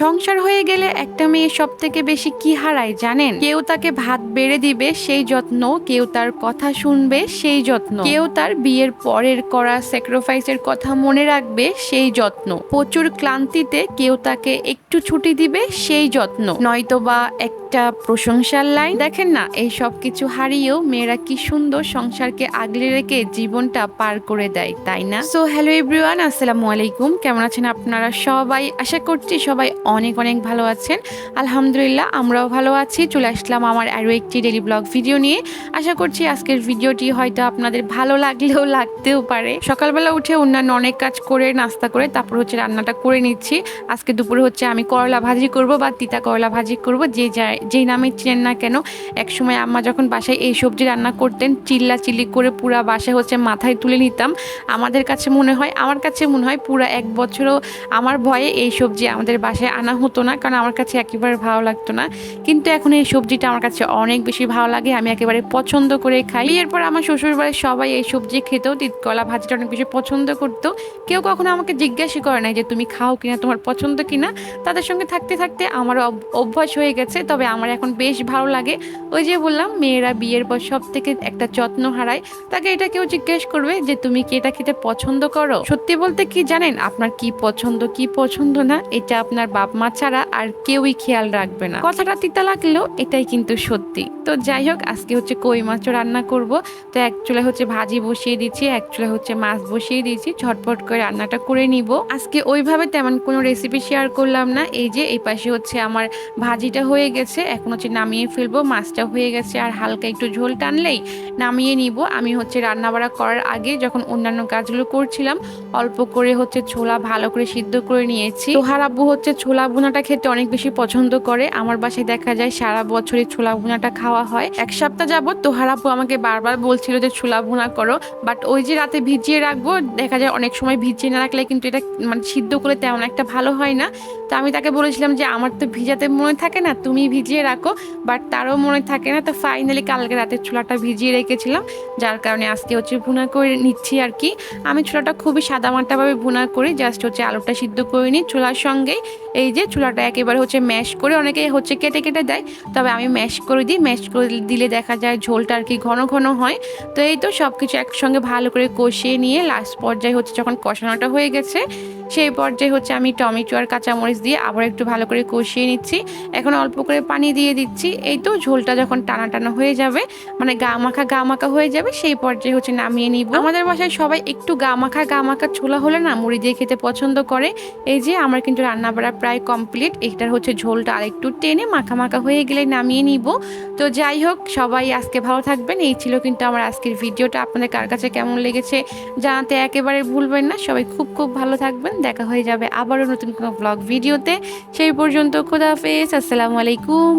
সংসার হয়ে গেলে একটা মেয়ে সব থেকে বেশি কি হারায় জানেন? কেউ তাকে ভাত বেড়ে দিবে, সেই যত্ন। কেউ তার কথা শুনবে, সেই যত্ন। কেউ তার বিয়ের পরের করা স্যাক্রিফাইসের কথা মনে রাখবে, সেই যত্ন। প্রচুর ক্লান্তিতে কেউ তাকে একটু ছুটি দিবে, সেই যত্ন। নয়তোবা একটা প্রশংসার লাইন দেখেন না, এই সব কিছু হারিয়েও মেয়েরা কি সুন্দর সংসারকে আগলে রেখে জীবনটা পার করে দেয়, তাই না? সো হ্যালো এভরিওয়ান আসসালামু আলাইকুম। কেমন আছেন আপনারা সবাই? আশা করছি সবাই অনেক অনেক ভালো আছেন। আলহামদুলিল্লাহ, আমরাও ভালো আছি। চলে আসলাম আমার আরও একটি ডেলি ব্লগ ভিডিও নিয়ে। আশা করছি আজকের ভিডিওটি হয়তো আপনাদের ভালো লাগলেও লাগতেও পারে। সকালবেলা উঠে অন্যান্য অনেক কাজ করে, নাস্তা করে, তারপর হচ্ছে রান্নাটা করে নিচ্ছি। আজকে দুপুরে হচ্ছে আমি করলা ভাজি করব বা তিতা করলা ভাজি করব। যে যেই নামে চেন না কেন, একসময় আম্মা যখন বাসায় এই সবজি রান্না করতেন চিল্লা চিল্লি করে পুরা বাসায় হচ্ছে মাথায় তুলে নিতাম। আমাদের কাছে মনে হয়, আমার কাছে মনে হয় পুরা এক বছরও আমার ভয়ে এই সবজি আমাদের বাসায় আনা হতো না, কারণ আমার কাছে একেবারে ভালো লাগতো না। কিন্তু এখন এই সবজিটা আমার কাছে অনেক বেশি ভালো লাগে, আমি একেবারে পছন্দ করে খাই। এরপর আমার শ্বশুর বাড়ির সবাই এই সবজি খেতেও তিতকলা ভাজিটা অনেক বেশি পছন্দ করতো। কেউ কখনো আমাকে জিজ্ঞাসা করে নাই যে, তুমি খাও কিনা, তোমার পছন্দ কিনা? তাদের সঙ্গে থাকতে থাকতে আমারও অভ- অভ্যাস হয়ে গেছে, তবে আমার এখন বেশ ভালো লাগে। ওই যে বললাম, মেয়েরা বিয়ের পর সব থেকে একটা যত্ন হারায়। তাকে এটা কেউ জিজ্ঞেস করবে যে, তুমি কি এটা খেতে পছন্দ করো? সত্যি বলতে কি জানেন, আপনার কি পছন্দ কি পছন্দ না, এটা আপনার বাপ মা ছাড়া আর কেউই খেয়াল রাখবে না। কথাটা তিতা লাগলেও এটাই কিন্তু সত্যি। তো যাই হোক, আজকে হচ্ছে কই মাছও রান্না করব। তো এক চুলে হচ্ছে ভাজি বসিয়ে দিচ্ছি এক চুলে হচ্ছে মাছ বসিয়ে দিয়েছি, ঝটপট করে রান্নাটা করে নিব। আজকে ওইভাবে তেমন কোনো রেসিপি শেয়ার করলাম না। এই যে, এই পাশে হচ্ছে আমার ভাজিটা হয়ে গেছে। এখন হচ্ছে নামিয়ে ফেলব। মাছটা হয়ে গেছে আর হালকা একটু ঝোল টানলেই নামিয়ে নিব। আমি হচ্ছে রান্না বাড়া করার আগে যখন অন্যান্য কাজগুলো করছিলাম, অল্প করে হচ্ছে ছোলা ভালো করে সিদ্ধ করে নিয়েছি। তোহার আব্বু হচ্ছে ছোলা ভুনাটা খেতে অনেক বেশি পছন্দ করে। আমার বাসায় দেখা যায় সারা বছরই ছোলা ভুনাটা খাওয়া হয়। এক সপ্তাহ যাবত তোহার আব্বু আমাকে বারবার বলছিল যে, ছোলা ভুনা করো। বাট ওই যে রাতে ভিজিয়ে রাখব, দেখা যায় অনেক সময় ভিজিয়ে না রাখলে কিন্তু এটা মানে সিদ্ধ করে তেমন একটা ভালো হয় না। তো আমি তাকে বলেছিলাম যে, আমার তো ভিজাতে মনে থাকে না, তুমি ভিজিয়ে রাখো। বাট তারও মনে থাকে না। তো ফাইনালি কালকে রাতের ছোলাটা ভিজিয়ে রেখেছিলাম। যার কারণে আজকে হচ্ছে ভুনা করে নিচ্ছি আর কি। আমি ছোলাটা খুবই সাদামাটাভাবে ভুনা করি, জাস্ট হচ্ছে আলুটা সিদ্ধ করে নিই ছোলার সঙ্গেই। এই যে চুলাটা একেবারে হচ্ছে ম্যাশ করে অনেকে হচ্ছে কেটে কেটে দেয়, তবে আমি ম্যাশ করে দিই, ম্যাশ করে দিলে দেখা যায় ঝোলটা আর কি ঘন ঘন হয়। তো এই তো সব কিছু একসঙ্গে ভালো করে কষিয়ে নিয়ে লাস্ট পর্যায়ে হচ্ছে যখন কষানোটা হয়ে গেছে সেই পর্যায়ে হচ্ছে আমি টমেটো আর কাঁচামরিচ দিয়ে আবার একটু ভালো করে কষিয়ে নিচ্ছি। এখন অল্প করে পানি দিয়ে দিচ্ছি। এই তো ঝোলটা যখন টানা টানা হয়ে যাবে মানে গা মাখা গা মাখা হয়ে যাবে, সেই পর্যায়ে হচ্ছে নামিয়ে নিব। আমাদের বাসায় সবাই একটু গা মাখা গা মাখা ছোলা হলে না মুড়ি দিয়ে খেতে পছন্দ করে। এই যে আমার কিন্তু রান্না বাড়া প্রায় কমপ্লিট। এটার হচ্ছে ঝোলটা আর একটু টেনে মাখা মাখা হয়ে গেলে নামিয়ে নিব। তো যাই হোক, সবাই আজকে ভালো থাকবেন। এই ছিল কিন্তু আমার আজকের ভিডিওটা। আপনাদের কার কাছে কেমন লেগেছে জানাতে একেবারে ভুলবেন না। সবাই খুব খুব ভালো থাকবেন। দেখা হয়ে যাবে আবারও নতুন কোনো ব্লগ ভিডিওতে। সেই পর্যন্ত খোদাফেজ আসসালামু আলাইকুম।